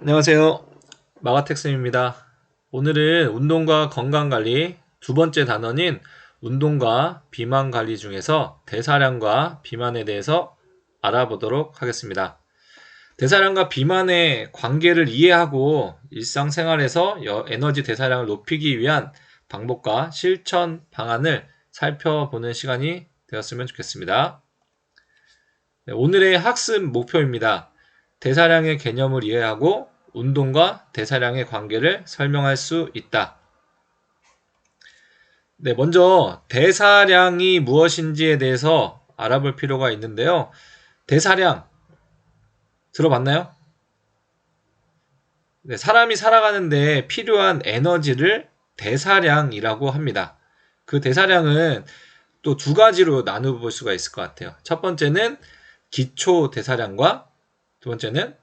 안녕하세요. 마가텍스입니다. 오늘은 운동과 건강관리 두 번째 단원인 운동과 비만 관리 중에서 대사량과 비만에 대해서 알아보도록 하겠습니다. 대사량과 비만의 관계를 이해하고 일상생활에서 에너지 대사량을 높이기 위한 방법과 실천 방안을 살펴보는 시간이 되었으면 좋겠습니다. 네, 오늘의 학습 목표입니다. 대사량의 개념을 이해하고 운동과 대사량의 관계를 설명할 수 있다. 네, 먼저 대사량이 무엇인지에 대해서 알아볼 필요가 있는데요. 대사량 들어봤나요? 네, 사람이 살아가는데 필요한 에너지를 대사량이라고 합니다. 그 대사량은 또 두 가지로 나누어 볼 수가 있을 것 같아요. 첫 번째는 기초 대사량과 두 번째는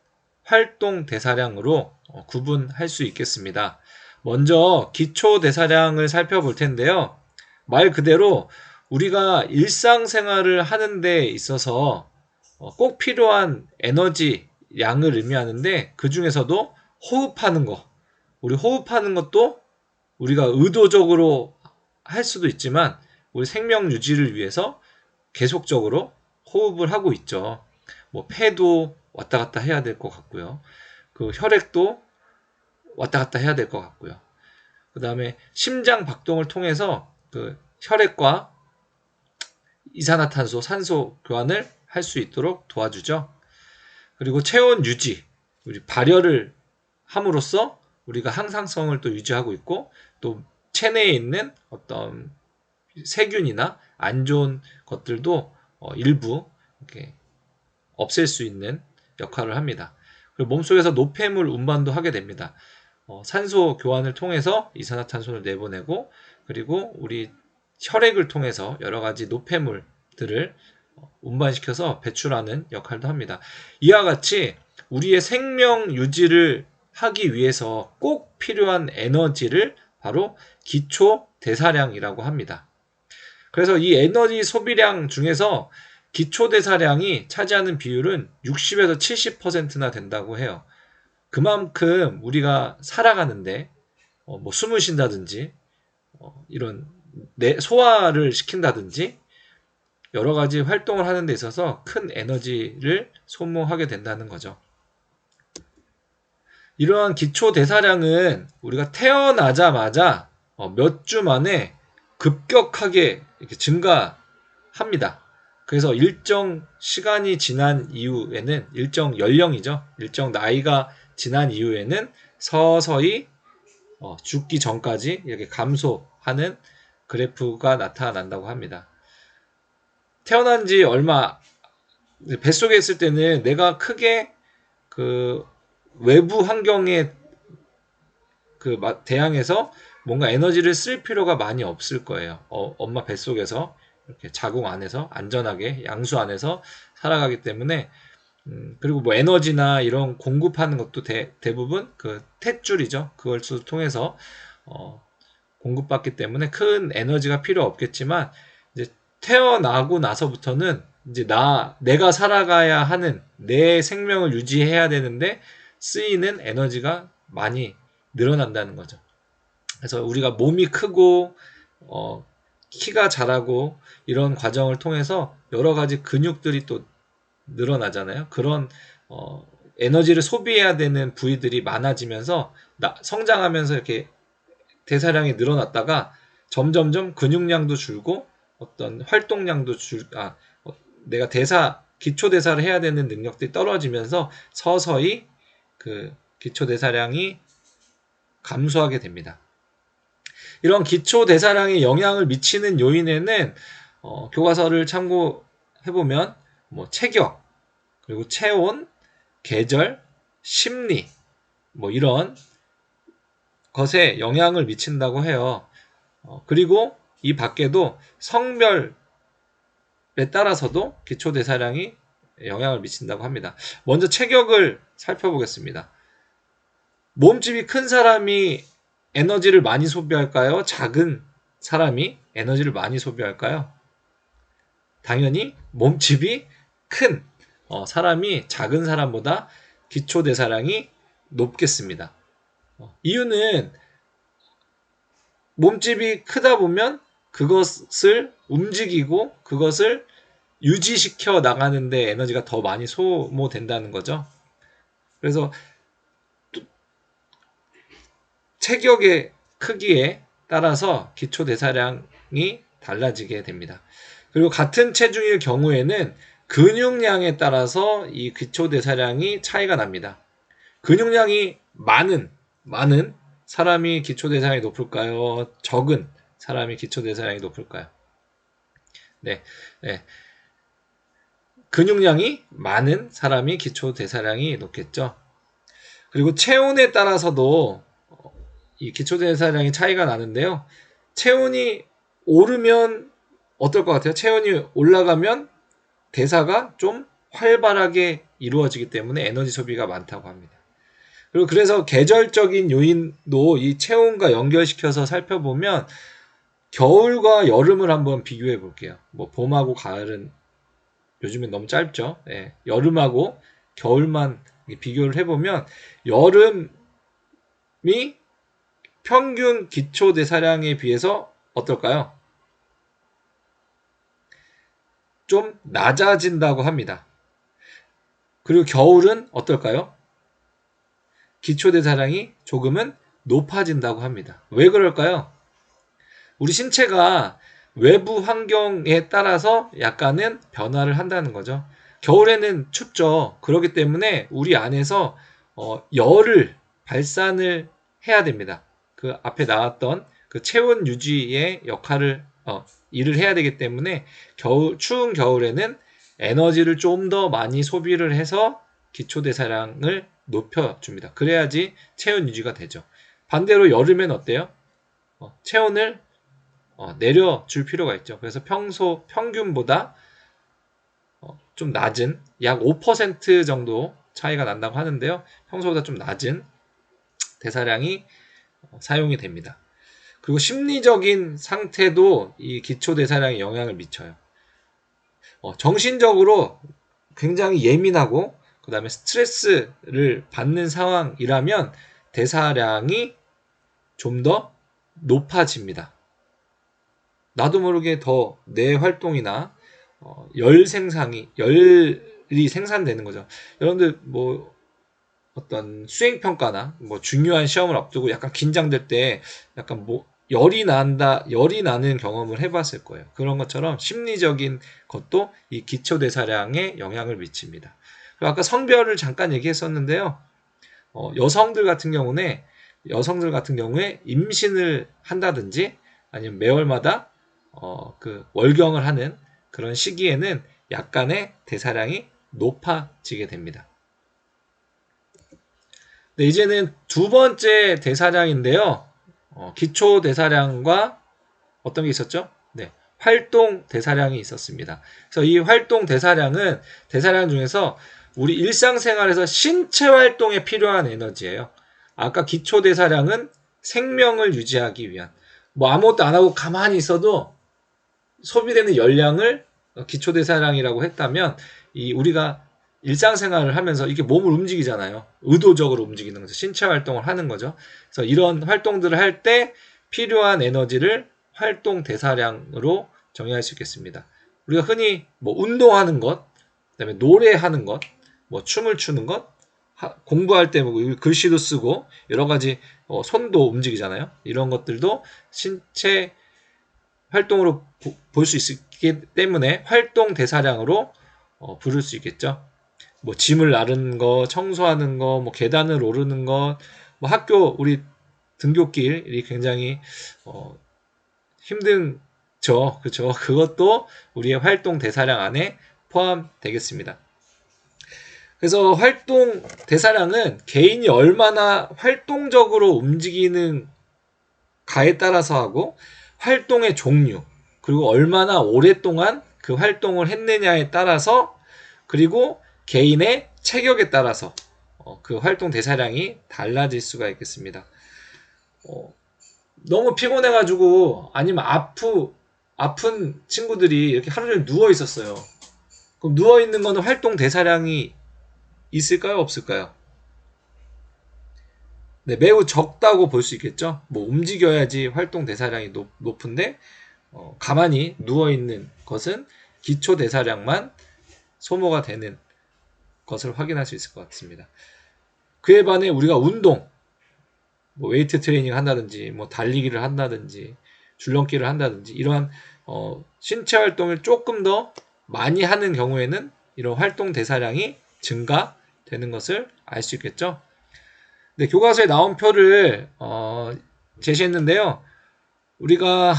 활동 대사량으로 어, 구분할 수 있겠습니다. 먼저 기초 대사량을 살펴볼 텐데요. 말 그대로 우리가 일상생활을 하는 데 있어서 어, 꼭 필요한 에너지 양을 의미하는데 그 중에서도 호흡하는 거, 우리 호흡하는 것도 우리가 의도적으로 할 수도 있지만 우리 생명 유지를 위해서 계속적으로 호흡을 하고 있죠. 뭐 폐도 왔다 갔다 해야 될 것 같고요. 그 혈액도 왔다 갔다 해야 될 것 같고요. 그 다음에 심장 박동을 통해서 그 혈액과 이산화탄소, 산소 교환을 할 수 있도록 도와주죠. 그리고 체온 유지, 우리 발열을 함으로써 우리가 항상성을 또 유지하고 있고 또 체내에 있는 어떤 세균이나 안 좋은 것들도 어, 일부 이렇게 없앨 수 있는 역할을 합니다. 그리고 몸속에서 노폐물 운반도 하게 됩니다. 어, 산소 교환을 통해서 이산화탄소를 내보내고 그리고 우리 혈액을 통해서 여러 가지 노폐물들을 어, 운반시켜서 배출하는 역할도 합니다. 이와 같이 우리의 생명 유지를 하기 위해서 꼭 필요한 에너지를 바로 기초 대사량이라고 합니다. 그래서 이 에너지 소비량 중에서 기초대사량이 차지하는 비율은 60에서 70%나 된다고 해요. 그만큼 우리가 살아가는데 어, 뭐 숨을 쉰다든지 어, 이런 내 소화를 시킨다든지 여러 가지 활동을 하는 데 있어서 큰 에너지를 소모하게 된다는 거죠. 이러한 기초 대사량은 우리가 태어나자마자 어, 몇주 만에 급격하게 증가합니다. 그래서 일정 시간이 지난 이후에는 일정 연령이죠. 일정 나이가 지난 이후에는 서서히 어, 죽기 전까지 이렇게 감소하는 그래프가 나타난다고 합니다. 태어난 지 얼마 뱃속에 있을 때는 내가 크게 그 외부 환경에 그 대항해서 뭔가 에너지를 쓸 필요가 많이 없을 거예요. 어, 엄마 뱃속에서 이렇게 자궁 안에서 안전하게 양수 안에서 살아가기 때문에 음, 그리고 뭐 에너지나 이런 공급하는 것도 대, 대부분 그 탯줄이죠. 그걸 통해서 어, 공급받기 때문에 큰 에너지가 필요 없겠지만 이제 태어나고 나서부터는 이제 나 내가 살아가야 하는 내 생명을 유지해야 되는데 쓰이는 에너지가 많이 늘어난다는 거죠. 그래서 우리가 몸이 크고 어, 키가 자라고 이런 과정을 통해서 여러 가지 근육들이 또 늘어나잖아요. 그런 어, 에너지를 소비해야 되는 부위들이 많아지면서 나, 성장하면서 이렇게 대사량이 늘어났다가 점점점 근육량도 줄고 어떤 활동량도 줄, 아, 어, 내가 대사, 기초 대사를 해야 되는 능력들이 떨어지면서 서서히 그 기초 대사량이 감소하게 됩니다. 이런 기초 대사량에 영향을 미치는 요인에는 어, 교과서를 참고해 보면 뭐 체격 그리고 체온, 계절, 심리 뭐 이런 것에 영향을 미친다고 해요. 어, 그리고 이 밖에도 성별에 따라서도 기초 대사량이 영향을 미친다고 합니다. 먼저 체격을 살펴보겠습니다. 몸집이 큰 사람이 에너지를 많이 소비할까요? 작은 사람이 에너지를 많이 소비할까요? 당연히 몸집이 큰 어, 사람이 작은 사람보다 기초 대사량이 높겠습니다. 어, 이유는 몸집이 크다 보면 그것을 움직이고 그것을 유지시켜 나가는데 에너지가 더 많이 소모된다는 거죠. 그래서 체격의 크기에 따라서 기초 대사량이 달라지게 됩니다. 그리고 같은 체중일 경우에는 근육량에 따라서 이 기초 대사량이 차이가 납니다. 근육량이 많은 많은 사람이 기초 대사량이 높을까요? 적은 사람이 기초 대사량이 높을까요? 네. 네. 근육량이 많은 사람이 기초 대사량이 높겠죠. 그리고 체온에 따라서도 이 기초 대사량이 차이가 나는데요. 체온이 오르면 어떨 것 같아요? 체온이 올라가면 대사가 좀 활발하게 이루어지기 때문에 에너지 소비가 많다고 합니다. 그리고 그래서 계절적인 요인도 이 체온과 연결시켜서 살펴보면 겨울과 여름을 한번 비교해 볼게요. 뭐 봄하고 가을은 요즘엔 너무 짧죠. 예, 여름하고 겨울만 비교를 해보면 여름이 평균 기초 대사량에 비해서 어떨까요? 좀 낮아진다고 합니다. 그리고 겨울은 어떨까요? 기초 대사량이 조금은 높아진다고 합니다. 왜 그럴까요? 우리 신체가 외부 환경에 따라서 약간은 변화를 한다는 거죠. 겨울에는 춥죠. 그렇기 때문에 우리 안에서 어, 열을 발산을 해야 됩니다. 그 앞에 나왔던 그 체온 유지의 역할을 어, 일을 해야 되기 때문에 겨울 추운 겨울에는 에너지를 좀 더 많이 소비를 해서 기초 대사량을 높여 줍니다. 그래야지 체온 유지가 되죠. 반대로 여름엔 어때요? 어, 체온을 어, 내려줄 필요가 있죠. 그래서 평소 평균보다 어, 좀 낮은 약 5% 정도 차이가 난다고 하는데요. 평소보다 좀 낮은 대사량이 어, 사용이 됩니다. 그리고 심리적인 상태도 이 기초 대사량에 영향을 미쳐요. 어, 정신적으로 굉장히 예민하고 그 다음에 스트레스를 받는 상황이라면 대사량이 좀 더 높아집니다. 나도 모르게 더내 활동이나 어, 열 생산이 열이 생산되는 거죠. 여러분들 뭐 어떤 수행 평가나 뭐 중요한 시험을 앞두고 약간 긴장될 때 약간 뭐 열이 난다 열이 나는 경험을 해봤을 거예요. 그런 것처럼 심리적인 것도 이 기초 대사량에 영향을 미칩니다. 아까 성별을 잠깐 얘기했었는데요. 어, 여성들 같은 경우는 여성들 같은 경우에 임신을 한다든지 아니면 매월마다 어, 그 월경을 하는 그런 시기에는 약간의 대사량이 높아지게 됩니다. 네, 이제는 두 번째 대사량인데요. 어, 기초 대사량과 어떤 게 있었죠? 네, 활동 대사량이 있었습니다. 그래서 이 활동 대사량은 대사량 중에서 우리 일상생활에서 신체 활동에 필요한 에너지예요. 아까 기초 대사량은 생명을 유지하기 위한 뭐 아무것도 안 하고 가만히 있어도 소비되는 열량을 기초 대사량이라고 했다면 이 우리가 일상생활을 하면서 이게 몸을 움직이잖아요. 의도적으로 움직이는 거죠. 신체 활동을 하는 거죠. 그래서 이런 활동들을 할 때 필요한 에너지를 활동 대사량으로 정의할 수 있겠습니다. 우리가 흔히 뭐 운동하는 것, 그다음에 노래하는 것, 뭐 춤을 추는 것, 하, 공부할 때 뭐 글씨도 쓰고 여러 가지 어, 손도 움직이잖아요. 이런 것들도 신체 활동으로 볼 수 있기 때문에 활동 대사량으로 어, 부를 수 있겠죠. 뭐 짐을 나르는 거, 청소하는 거, 뭐 계단을 오르는 것, 뭐 학교 우리 등교길이 굉장히 어, 힘든죠, 그렇죠. 그것도 우리의 활동 대사량 안에 포함되겠습니다. 그래서 활동 대사량은 개인이 얼마나 활동적으로 움직이는 가에 따라서 하고 활동의 종류 그리고 얼마나 오랫동안 그 활동을 했느냐에 따라서 그리고 개인의 체격에 따라서 어, 그 활동 대사량이 달라질 수가 있겠습니다. 어, 너무 피곤해가지고 아니면 아프 아픈 친구들이 이렇게 하루 종일 누워 있었어요. 그럼 누워 있는 거는 활동 대사량이 있을까요, 없을까요? 네, 매우 적다고 볼 수 있겠죠. 뭐 움직여야지 활동 대사량이 높, 높은데 어, 가만히 누워 있는 것은 기초 대사량만 소모가 되는 것을 확인할 수 있을 것 같습니다. 그에 반해 우리가 운동, 뭐 웨이트 트레이닝 한다든지, 뭐 달리기를 한다든지, 줄넘기를 한다든지 이러한 어, 신체 활동을 조금 더 많이 하는 경우에는 이런 활동 대사량이 증가되는 것을 알 수 있겠죠. 네, 교과서에 나온 표를 어, 제시했는데요. 우리가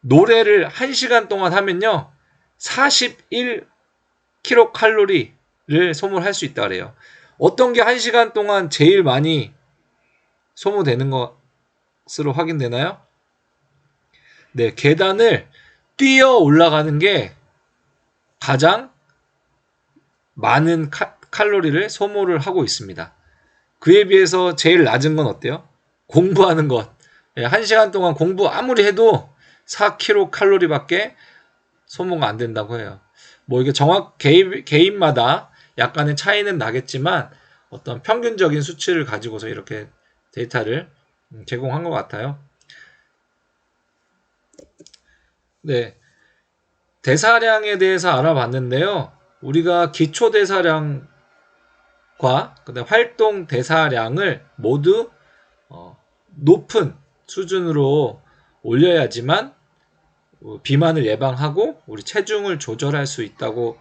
노래를 1시간 동안 하면요. 41kcal 를 소모할 수 있다 그래요. 어떤 게 1시간 동안 제일 많이 소모되는 것으로 확인되나요? 네, 계단을 뛰어 올라가는 게 가장 많은 카, 칼로리를 소모를 하고 있습니다. 그에 비해서 제일 낮은 건 어때요? 공부하는 것. 예, 1시간 동안 공부 아무리 해도 4kcal밖에 소모가 안 된다고 해요. 뭐 이게 정확 개인, 개인마다 약간의 차이는 나겠지만 어떤 평균적인 수치를 가지고서 이렇게 데이터를 제공한 것 같아요. 네. 대사량에 대해서 알아봤는데요. 우리가 기초 대사량과 그다음 활동 대사량을 모두 어, 높은 수준으로 올려야지만 비만을 예방하고 우리 체중을 조절할 수 있다고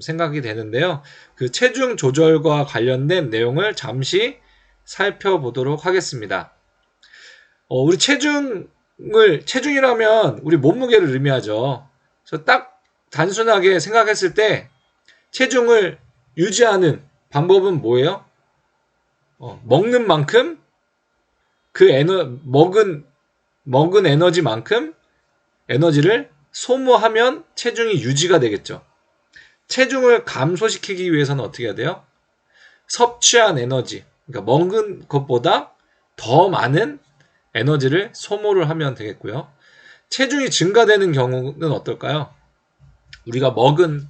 생각이 되는데요. 그 체중 조절과 관련된 내용을 잠시 살펴보도록 하겠습니다. 어, 우리 체중을 체중이라면 우리 몸무게를 의미하죠. 그래서 딱 단순하게 생각했을 때 체중을 유지하는 방법은 뭐예요? 어, 먹는 만큼 그 에너 먹은 먹은 에너지만큼 에너지를 소모하면 체중이 유지가 되겠죠. 체중을 감소시키기 위해서는 어떻게 해야 돼요? 섭취한 에너지, 그러니까 먹은 것보다 더 많은 에너지를 소모를 하면 되겠고요. 체중이 증가되는 경우는 어떨까요? 우리가 먹은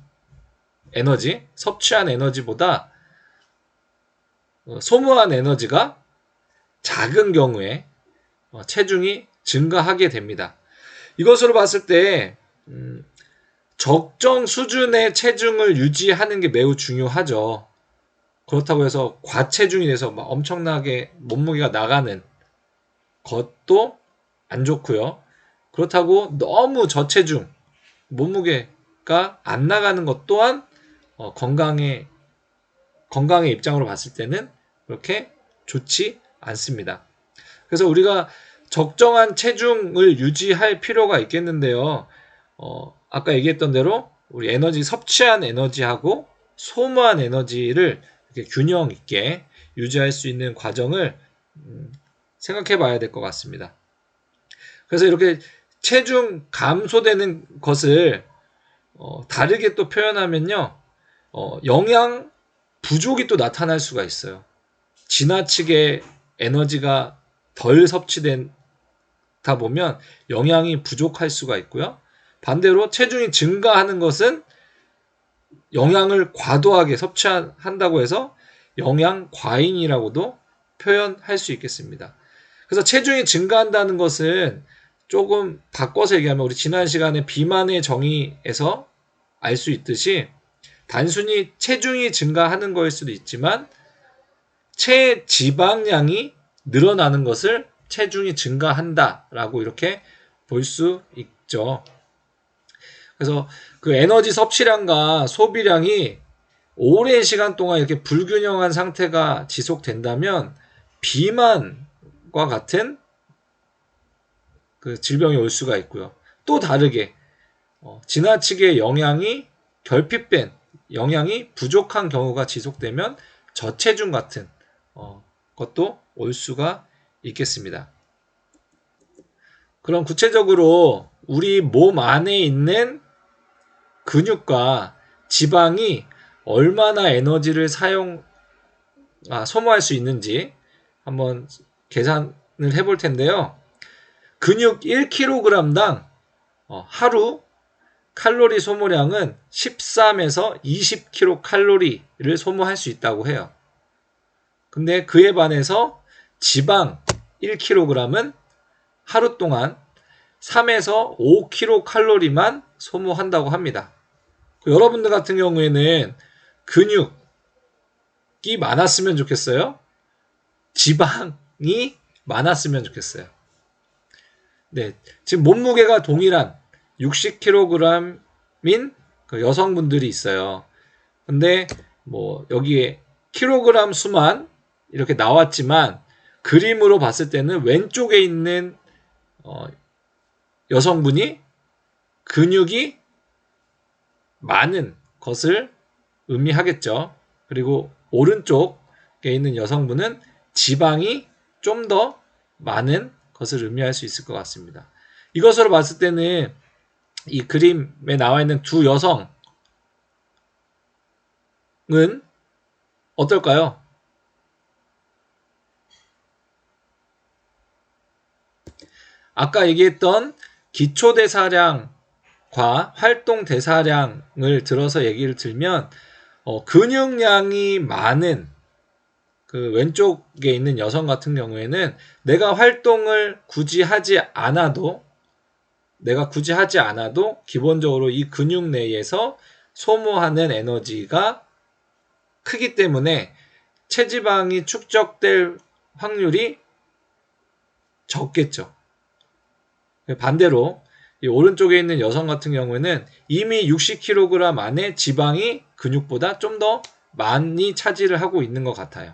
에너지, 섭취한 에너지보다 어, 소모한 에너지가 작은 경우에 어, 체중이 증가하게 됩니다. 이것으로 봤을 때 음, 적정 수준의 체중을 유지하는 게 매우 중요하죠. 그렇다고 해서 과체중이 돼서 막 엄청나게 몸무게가 나가는 것도 안 좋고요. 그렇다고 너무 저체중, 몸무게가 안 나가는 것 또한 어, 건강의 건강의 입장으로 봤을 때는 그렇게 좋지 않습니다. 그래서 우리가 적정한 체중을 유지할 필요가 있겠는데요. 어, 아까 얘기했던 대로 우리 에너지 섭취한 에너지하고 소모한 에너지를 이렇게 균형 있게 유지할 수 있는 과정을 음, 생각해 봐야 될 것 같습니다. 그래서 이렇게 체중 감소되는 것을 어, 다르게 또 표현하면요. 어, 영양 부족이 또 나타날 수가 있어요. 지나치게 에너지가 덜 섭취된 다 보면 영양이 부족할 수가 있고요. 반대로 체중이 증가하는 것은 영양을 과도하게 섭취한다고 해서 영양 과잉이라고도 표현할 수 있겠습니다. 그래서 체중이 증가한다는 것은 조금 바꿔서 얘기하면 우리 지난 시간에 비만의 정의에서 알 수 있듯이 단순히 체중이 증가하는 거일 수도 있지만 체지방량이 늘어나는 것을 체중이 증가한다라고 이렇게 볼 수 있죠. 그래서 그 에너지 섭취량과 소비량이 오랜 시간 동안 이렇게 불균형한 상태가 지속된다면 비만과 같은 그 질병이 올 수가 있고요. 또 다르게 어, 지나치게 영양이 결핍된 영양이 부족한 경우가 지속되면 저체중 같은 어, 것도 올 수가 있겠습니다. 그럼 구체적으로 우리 몸 안에 있는 근육과 지방이 얼마나 에너지를 사용, 아, 소모할 수 있는지 한번 계산을 해볼 텐데요. 근육 1kg당 어, 하루 칼로리 소모량은 13에서 20kcal를 소모할 수 있다고 해요. 근데 그에 반해서 지방 1kg은 하루 동안 3에서 5kcal 만 소모한다고 합니다. 여러분들 같은 경우에는 근육이 많았으면 좋겠어요. 지방이 많았으면 좋겠어요. 네, 지금 몸무게가 동일한 60kg인 그 여성분들이 있어요. 근데 뭐 여기에 킬로그램 수만 이렇게 나왔지만 그림으로 봤을 때는 왼쪽에 있는 어, 여성분이 근육이 많은 것을 의미하겠죠. 그리고 오른쪽에 있는 여성분은 지방이 좀 더 많은 것을 의미할 수 있을 것 같습니다. 이것으로 봤을 때는 이 그림에 나와 있는 두 여성은 어떨까요? 아까 얘기했던 기초대사량 과 활동 대사량을 들어서 얘기를 들면 어, 근육량이 많은 그 왼쪽에 있는 여성 같은 경우에는 내가 활동을 굳이 하지 않아도 내가 굳이 하지 않아도 기본적으로 이 근육 내에서 소모하는 에너지가 크기 때문에 체지방이 축적될 확률이 적겠죠. 반대로 오른쪽에 있는 여성 같은 경우에는 이미 60kg 안에 지방이 근육보다 좀 더 많이 차지를 하고 있는 것 같아요.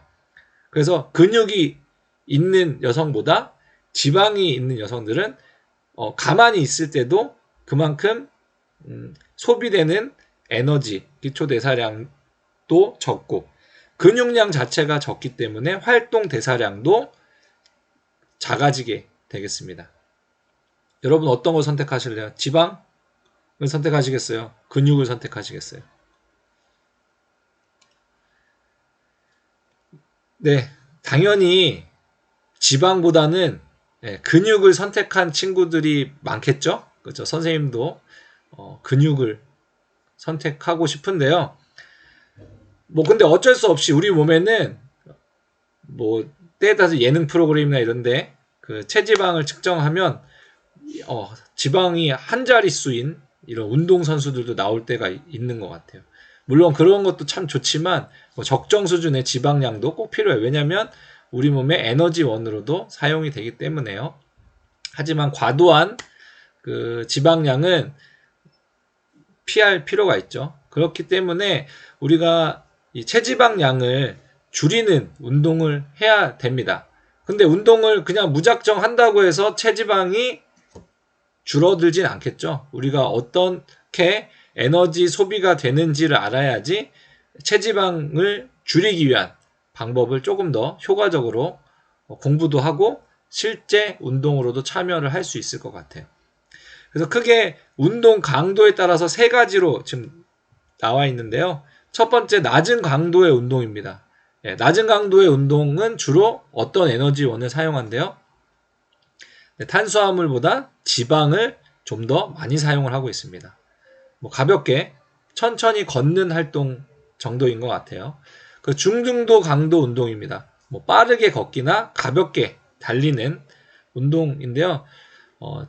그래서 근육이 있는 여성보다 지방이 있는 여성들은 어, 가만히 있을 때도 그만큼 음, 소비되는 에너지, 기초 대사량도 적고 근육량 자체가 적기 때문에 활동 대사량도 작아지게 되겠습니다. 여러분 어떤 걸 선택하실래요? 지방을 선택하시겠어요? 근육을 선택하시겠어요? 네, 당연히 지방보다는 네, 근육을 선택한 친구들이 많겠죠? 그렇죠. 선생님도 어, 근육을 선택하고 싶은데요. 뭐 근데 어쩔 수 없이 우리 몸에는 뭐 때에 따라서 예능 프로그램이나 이런데 그 체지방을 측정하면 어, 지방이 한 자릿수인 이런 운동 선수들도 나올 때가 있는 것 같아요. 물론 그런 것도 참 좋지만 뭐 적정 수준의 지방량도 꼭 필요해요. 왜냐하면 우리 몸의 에너지원으로도 사용이 되기 때문에요. 하지만 과도한 그 지방량은 피할 필요가 있죠. 그렇기 때문에 우리가 이 체지방량을 줄이는 운동을 해야 됩니다. 근데 운동을 그냥 무작정 한다고 해서 체지방이 줄어들진 않겠죠. 우리가 어떻게 에너지 소비가 되는지를 알아야지 체지방을 줄이기 위한 방법을 조금 더 효과적으로 공부도 하고 실제 운동으로도 참여를 할 수 있을 것 같아요. 그래서 크게 운동 강도에 따라서 세 가지로 지금 나와 있는데요. 첫 번째 낮은 강도의 운동입니다. 예, 낮은 강도의 운동은 주로 어떤 에너지원을 사용한대요? 네, 탄수화물보다 지방을 좀 더 많이 사용을 하고 있습니다. 뭐 가볍게 천천히 걷는 활동 정도인 것 같아요. 그 중등도 강도 운동입니다. 뭐 빠르게 걷기나 가볍게 달리는 운동인데요. 어,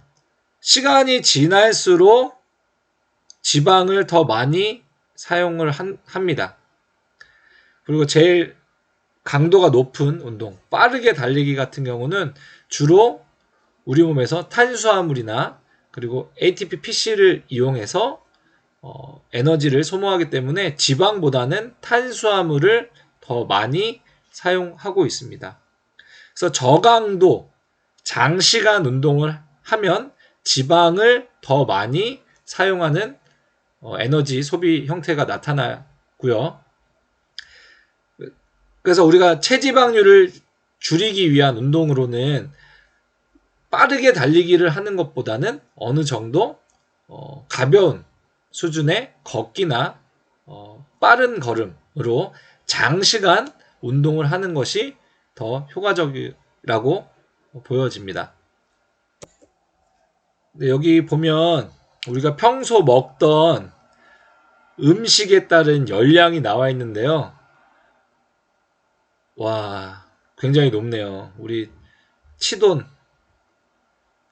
시간이 지날수록 지방을 더 많이 사용을 한, 합니다. 그리고 제일 강도가 높은 운동, 빠르게 달리기 같은 경우는 주로 우리 몸에서 탄수화물이나 그리고 ATP, PC를 이용해서 어, 에너지를 소모하기 때문에 지방보다는 탄수화물을 더 많이 사용하고 있습니다. 그래서 저강도 장시간 운동을 하면 지방을 더 많이 사용하는 어, 에너지 소비 형태가 나타나고요. 그래서 우리가 체지방률을 줄이기 위한 운동으로는 빠르게 달리기를 하는 것보다는 어느 정도 어, 가벼운 수준의 걷기나 어, 빠른 걸음으로 장시간 운동을 하는 것이 더 효과적이라고 보여집니다. 네, 여기 보면 우리가 평소 먹던 음식에 따른 열량이 나와 있는데요. 와, 굉장히 높네요. 우리 치돈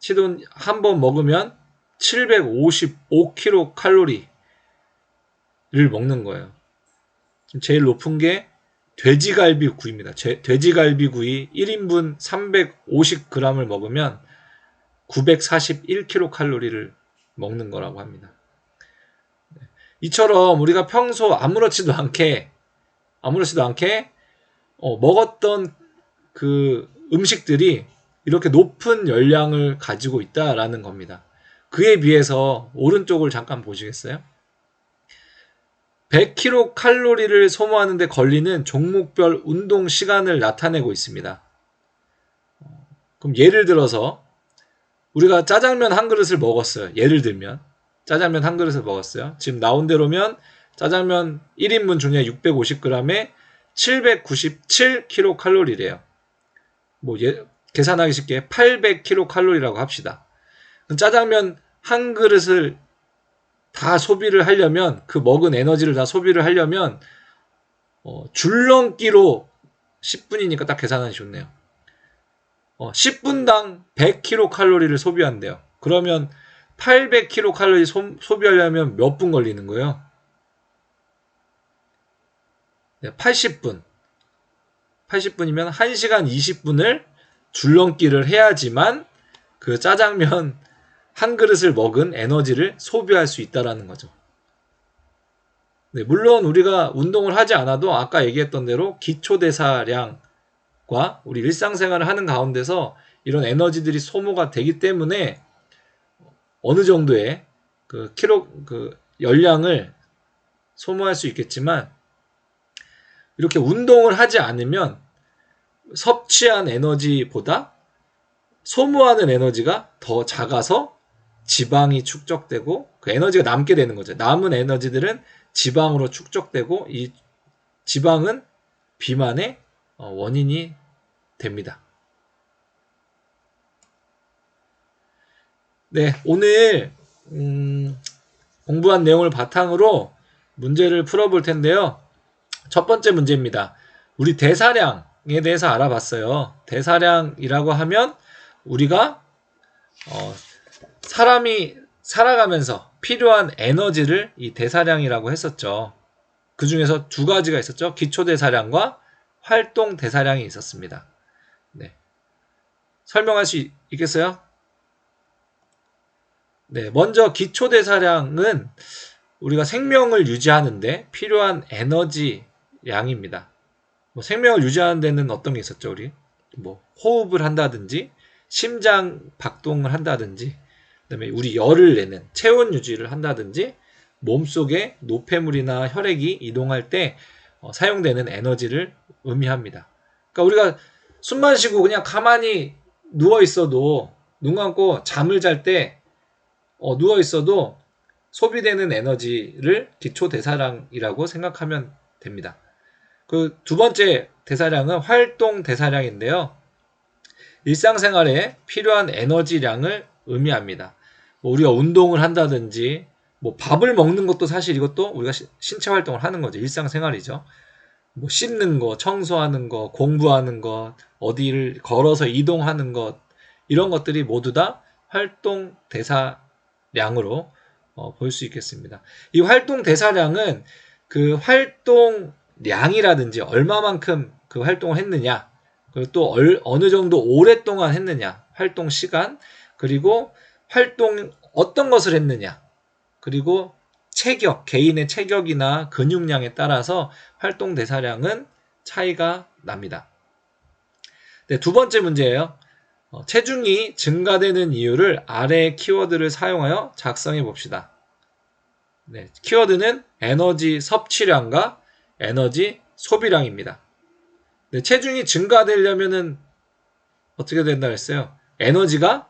치돈 한 번 먹으면 755kcal 칼로리를 먹는 거예요. 제일 높은 게 돼지갈비 구이입니다. 돼지갈비 구이 1인분 350g을 먹으면 941kcal를 먹는 거라고 합니다. 이처럼 우리가 평소 아무렇지도 않게 아무렇지도 않게 어, 먹었던 그 음식들이 이렇게 높은 열량을 가지고 있다라는 겁니다. 그에 비해서 오른쪽을 잠깐 보시겠어요? 100kcal를 소모하는데 걸리는 종목별 운동 시간을 나타내고 있습니다. 그럼 예를 들어서 우리가 짜장면 한 그릇을 먹었어요. 예를 들면 짜장면 한 그릇을 먹었어요. 지금 나온 대로면 짜장면 1인분 중에 650g에 797kcal래요. 뭐 예, 계산하기 쉽게 800kcal라고 합시다. 짜장면 한 그릇을 다 소비를 하려면 그 먹은 에너지를 다 소비를 하려면 어, 줄넘기로 10분이니까 딱 계산하기 좋네요. 어, 10분당 100kcal를 소비한대요. 그러면 800kcal 소, 소비하려면 몇 분 걸리는 거예요? 네, 80분. 80분이면 1시간 20분을 줄넘기를 해야지만 그 짜장면 한 그릇을 먹은 에너지를 소비할 수 있다라는 거죠. 네, 물론 우리가 운동을 하지 않아도 아까 얘기했던 대로 기초대사량과 우리 일상생활을 하는 가운데서 이런 에너지들이 소모가 되기 때문에 어느 정도의 그 키로 그 열량을 소모할 수 있겠지만 이렇게 운동을 하지 않으면 섭취한 에너지보다 소모하는 에너지가 더 작아서 지방이 축적되고 그 에너지가 남게 되는 거죠. 남은 에너지들은 지방으로 축적되고 이 지방은 비만의 어, 원인이 됩니다. 네, 오늘 음, 공부한 내용을 바탕으로 문제를 풀어볼 텐데요. 첫 번째 문제입니다. 우리 대사량 에 대해서 알아봤어요. 대사량이라고 하면 우리가 어, 사람이 살아가면서 필요한 에너지를 이 대사량이라고 했었죠. 그 중에서 두 가지가 있었죠. 기초 대사량과 활동 대사량이 있었습니다. 네. 설명할 수 있겠어요? 네, 먼저 기초 대사량은 우리가 생명을 유지하는데 필요한 에너지 양입니다. 뭐 생명을 유지하는 데는 어떤 게 있었죠, 우리? 뭐 호흡을 한다든지 심장 박동을 한다든지 그다음에 우리 열을 내는 체온 유지를 한다든지 몸속에 노폐물이나 혈액이 이동할 때 어, 사용되는 에너지를 의미합니다. 그러니까 우리가 숨만 쉬고 그냥 가만히 누워 있어도 눈 감고 잠을 잘때 어, 누워 있어도 소비되는 에너지를 기초 대사량이라고 생각하면 됩니다. 그 두 번째 대사량은 활동 대사량인데요. 일상생활에 필요한 에너지량을 의미합니다. 뭐 우리가 운동을 한다든지 뭐 밥을 먹는 것도 사실 이것도 우리가 시, 신체 활동을 하는 거죠. 일상생활이죠. 뭐 씻는 거, 청소하는 거, 공부하는 것, 어디를 걸어서 이동하는 것 이런 것들이 모두 다 활동 대사 량으로 어, 볼 수 있겠습니다. 이 활동 대사량은 그 활동 량이라든지 얼마만큼 그 활동을 했느냐, 그리고 또 얼, 어느 정도 오랫동안 했느냐, 활동 시간, 그리고 활동 어떤 것을 했느냐, 그리고 체격, 개인의 체격이나 근육량에 따라서 활동 대사량은 차이가 납니다. 네, 두 번째 문제예요. 어, 체중이 증가되는 이유를 아래 키워드를 사용하여 작성해 봅시다. 네, 키워드는 에너지 섭취량과 에너지 소비량입니다. 네, 체중이 증가되려면은 어떻게 된다 그랬어요? 에너지가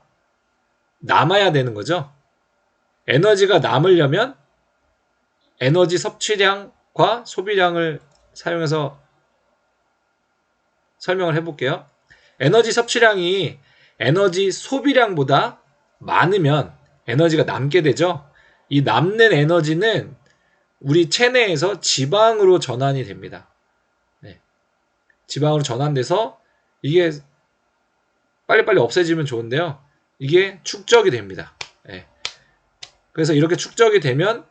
남아야 되는 거죠. 에너지가 남으려면 에너지 섭취량과 소비량을 사용해서 설명을 해볼게요. 에너지 섭취량이 에너지 소비량보다 많으면 에너지가 남게 되죠. 이 남는 에너지는 우리 체내에서 지방으로 전환이 됩니다. 네. 지방으로 전환돼서 이게 빨리빨리 없애지면 좋은데요. 이게 축적이 됩니다. 예. 그래서 이렇게 축적이 되면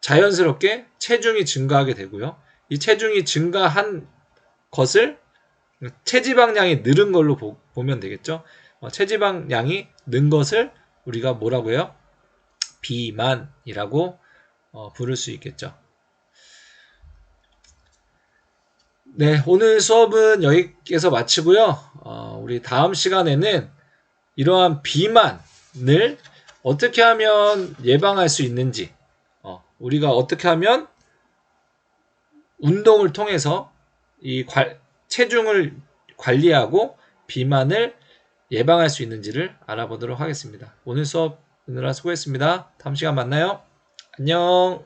자연스럽게 체중이 증가하게 되고요. 이 체중이 증가한 것을 체지방량이 늘은 걸로 보, 면 되겠죠. 어, 체지방량이 는 것을 우리가 뭐라고 해요? 비만이라고 어, 부를 수 있겠죠. 네, 오늘 수업은 여기에서 마치고요. 어, 우리 다음 시간에는 이러한 비만을 어떻게 하면 예방할 수 있는지, 어, 우리가 어떻게 하면 운동을 통해서 이 관, 체중을 관리하고 비만을 예방할 수 있는지를 알아보도록 하겠습니다. 오늘 수업 오느라 수고했습니다. 다음 시간 만나요. 안녕.